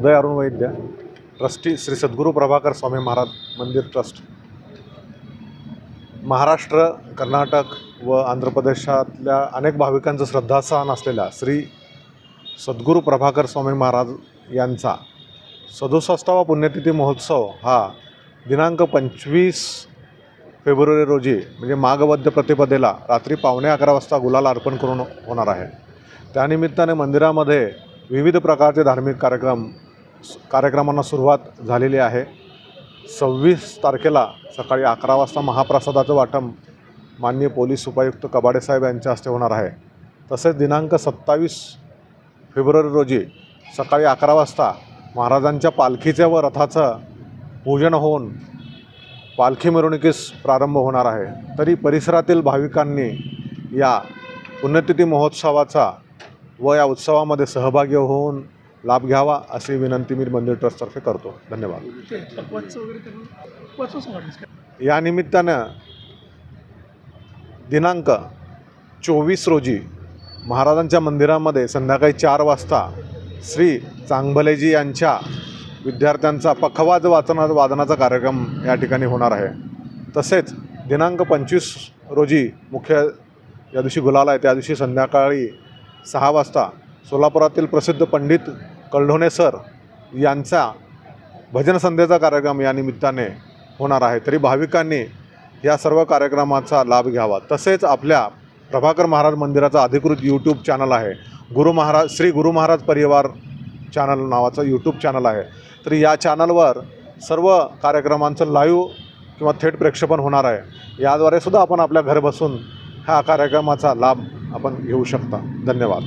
उदय Arun Vaidya trustee Shri Sadguru Prabhakar Swami Maharaj मंदिर trust Maharashtra Karnataka व आंध्र प्रदेशातल्या अनेक भाविकांचं श्रद्धास्थान असलेल्या श्री सद्गुरू प्रभाकर स्वामी महाराज यांचा सदुसष्टावा पुण्यतिथी महोत्सव हा दिनांक पंचवीस फेब्रुवारी रोजी म्हणजे माघवद्य प्रतिपदेला रात्री पावणे अकरा वाजता गुलाला अर्पण करून होणार आहे. त्यानिमित्ताने मंदिरामध्ये विविध प्रकारचे धार्मिक कार्यक्रम कार्यक्रमांना सुरुवात झालेली आहे. सव्वीस तारखेला सकाळी अकरा वाजता महाप्रसादाचं वाटप माननीय पोलीस उपायुक्त कबाडेसाहेब यांच्या हस्ते होणार आहे. तसेच दिनांक सत्तावीस फेब्रुवारी रोजी सकाळी अकरा वाजता महाराजांच्या पालखीच्या व रथाचं पूजन होऊन पालखी मिरवणुकीस प्रारंभ होणार आहे. तरी परिसरातील भाविकांनी या पुण्यतिथी महोत्सवाचा व या उत्सवामध्ये सहभागी होऊन लाभ घ्यावा अशी विनंती मी मंदिर ट्रस्टतर्फे करतो. धन्यवाद. या निमित्तानं दिनांक चोवीस रोजी महाराजांच्या मंदिरामध्ये संध्याकाळी चार वाजता श्री चांगभलेजी यांच्या विद्यार्थ्यांचा पखवाज वाचना वादनाचा कार्यक्रम या ठिकाणी होणार आहे. तसेच दिनांक पंचवीस रोजी मुख्य या दिवशी गुलाल आहे त्या दिवशी संध्याकाळी सहा वाजता सोलापुरातील प्रसिद्ध पंडित कळढोणे सर यांचा भजन संध्येचा कार्यक्रम या निमित्ताने होणार आहे. तरी भाविकांनी या सर्व कार्यक्रमाचा लाभ घ्यावा. तसेच आपल्या प्रभाकर महाराज मंदिराचा अधिकृत यूट्यूब चॅनल आहे. गुरु महाराज श्री गुरु महाराज परिवार चॅनल नावाचं यूट्यूब चॅनल आहे. तर या चॅनलवर सर्व कार्यक्रमांचं लाईव्ह किंवा थेट प्रेक्षेपण होणार आहे. याद्वारे सुद्धा आपण आपल्या घर बसून ह्या कार्यक्रमाचा लाभ आपण घेऊ शकता. धन्यवाद.